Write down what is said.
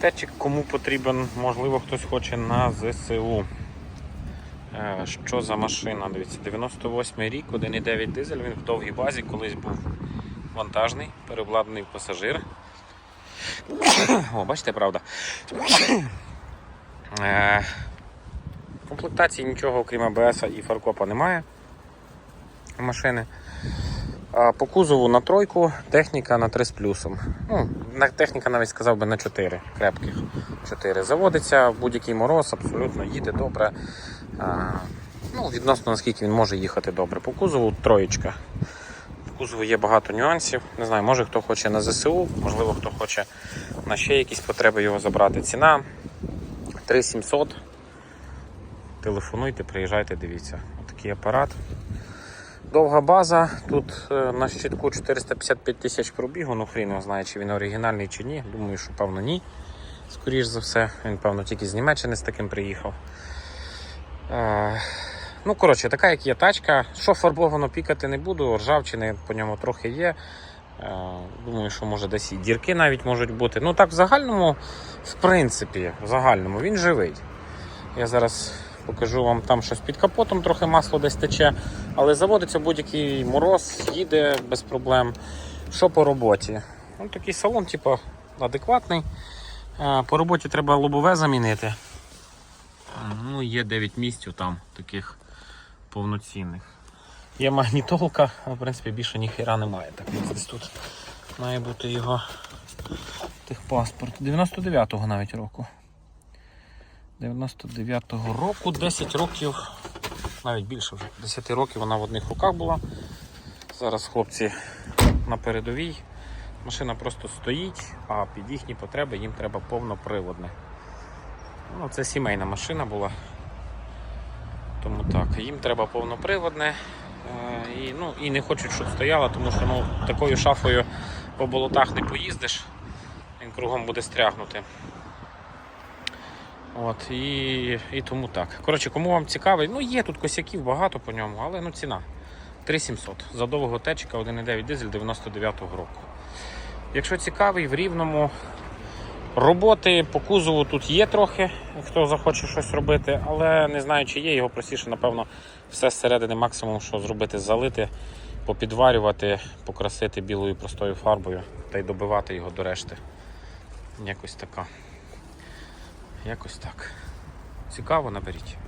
Течик кому потрібен, можливо, хтось хоче на ЗСУ. Е, Що за машина? Дивіться, 98 рік, 1,9 дизель, він в довгій базі колись був вантажний, переобладнаний пасажир. О, бачите, правда. Е, В комплектації нічого, окрім АБС і фаркопа, немає машини. По кузову на тройку, техніка на 3 з плюсом. Ну, техніка навіть сказав би на 4 крепких. 4. Заводиться в будь-який мороз, абсолютно їде добре. Ну, відносно наскільки він може їхати добре. По кузову троєчка. По кузову є багато нюансів. Не знаю, може хто хоче на ЗСУ, можливо, хто хоче на ще якісь потреби його забрати. Ціна 3700. Телефонуйте, приїжджайте, дивіться. Отакий апарат. Довга база. Тут е, на щитку 455 тисяч пробігу. Ну хрін його знає, чи він оригінальний чи ні. Думаю, що певно ні. Скоріш за все, він, певно, тільки з Німеччини з таким приїхав. Е, ну, коротше, така як є тачка. Що фарбовано пікати не буду, ржавчини по ньому трохи є. Е, думаю, що може десь і дірки навіть можуть бути. Ну так, в загальному, в принципі, в загальному він живий. Я зараз покажу вам там щось під капотом, трохи масло десь тече, але заводиться будь-який мороз, їде без проблем. Що по роботі? Ну, такий салон, типу, адекватний. Е, По роботі треба лобове замінити. Ну, є 9 місць там таких повноцінних. Є магнітолка, в принципі більше ніхіра немає. Так десь тут має бути його техпаспорт. 99-го навіть року. 99-го року, 10 років, навіть більше вже 10 років вона в одних руках була. Зараз хлопці на передовій. Машина просто стоїть, а під їхні потреби їм треба повноприводне. Ну, це сімейна машина була. Тому так, їм треба повноприводне. Е, І, ну, і не хочуть, щоб стояла, тому що ну, такою шафою по болотах не поїздиш, він кругом буде стрягнути. От, і, і тому так. Коротше, кому вам цікавий, ну є тут косяків багато по ньому, але ну ціна 3700 за довгого течика 1,9 дизель 99-го року. Якщо цікавий, в рівному роботи по кузову тут є трохи, хто захоче щось робити, але не знаю, чи є, його простіше, напевно, все зсередини максимум, що зробити, залити, попідварювати, покрасити білою простою фарбою та й добивати його до решти. Якось така. Якось так. Цікаво, наберіть.